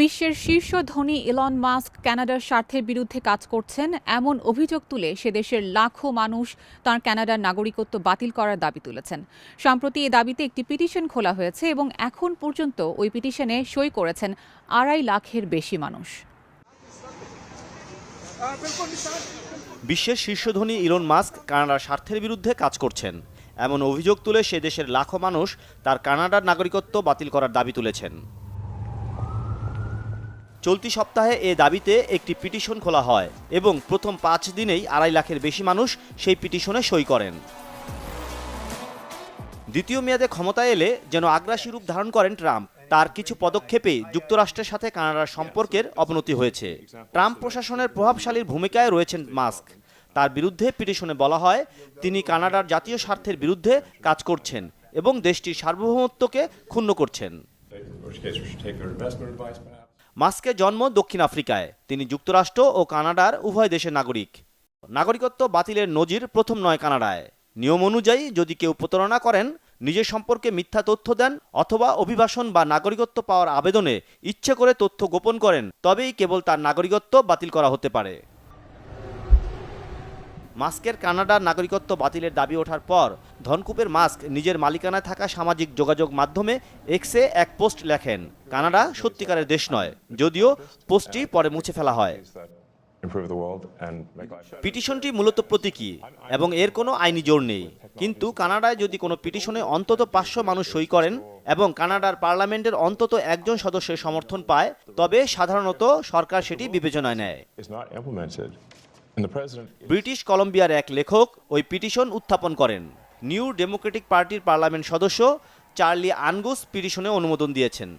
বিশ্বের শীর্ষ ধনী ইলন মাস্ক কানাডার স্বার্থের বিরুদ্ধে কাজ করছেন, এমন অভিযোগ তুলে সে দেশের লাখো মানুষ তার কানাডার নাগরিকত্ব বাতিল করার দাবি তুলেছেন। সম্প্রতি এ দাবিতে একটি পিটিশন খোলা হয়েছে এবং এখন পর্যন্ত ওই পিটিশনে সই করেছেন আড়াই লাখের বেশি মানুষ। বিশ্বের শীর্ষ ধনী ইলন মাস্ক কানাডার স্বার্থের বিরুদ্ধে কাজ করছেন। এমন অভিযোগ তুলে সে দেশের লাখো মানুষ তার কানাডার নাগরিকত্ব বাতিল করার দাবি তুলেছেন। চলতি সপ্তাহে এ দাবিতে একটি পিটিশন খোলা হয় এবং প্রথম পাঁচ দিনেই আড়াই লাখের বেশি মানুষ সেই পিটিশনে সই করেন। দ্বিতীয় মেয়াদে ক্ষমতায় এলে যেন আগ্রাসী রূপ ধারণ করেন ট্রাম্প, তার কিছু পদক্ষেপে যুক্তরাষ্ট্রের সাথে কানাডার সম্পর্কের অবনতি হয়েছে। ট্রাম্প প্রশাসনের প্রভাবশালীর ভূমিকায় রয়েছেন মাস্ক। তার বিরুদ্ধে পিটিশনে বলা হয়, তিনি কানাডার জাতীয় স্বার্থের বিরুদ্ধে কাজ করছেন এবং দেশটির সার্বভৌমত্বকে ক্ষুণ্ণ করছেন। মাস্কের জন্ম দক্ষিণ আফ্রিকায়। তিনি যুক্তরাষ্ট্র ও কানাডার উভয় দেশের নাগরিক। নাগরিকত্ব বাতিলের নজির প্রথম নয় কানাডায়। নিয়ম অনুযায়ী যদি কেউ প্রতারণা করেন, নিজের সম্পর্কে মিথ্যা তথ্য দেন অথবা অভিবাসন বা নাগরিকত্ব পাওয়ার আবেদনে ইচ্ছে করে তথ্য গোপন করেন, তবেই কেবল তার নাগরিকত্ব বাতিল করা হতে পারে। মাস্কের কানাডার নাগরিকত্ব বাতিলের দাবি ওঠার পর ধনকুপের মাস্ক নিজের মালিকানায় থাকা সামাজিক যোগাযোগ মাধ্যমে এক্সে এক পোস্ট লেখেন কানাডা সত্যিকারের দেশ নয় যদিও পোস্টটি পরে মুছে ফেলা হয়. পিটিশনটি মূলত প্রতীকী এবং এর কোনো আইনি জোর নেই। কিন্তু কানাডায় যদি কোনো পিটিশনে অন্তত পাঁচশো মানুষ সই করেন এবং কানাডার পার্লামেন্টের অন্তত একজন সদস্যের সমর্থন পায় তবে সাধারণত সরকার সেটি বিবেচনায় নেয়। ব্রিটিশ কলম্বিয়ার এক লেখক ওই পিটিশন উত্থাপন করেন। নিউ ডেমোক্রেটিক পার্টির পার্লামেন্ট সদস্য চার্লি আনগুস পিটিশনে অনুমোদন দিয়েছেন।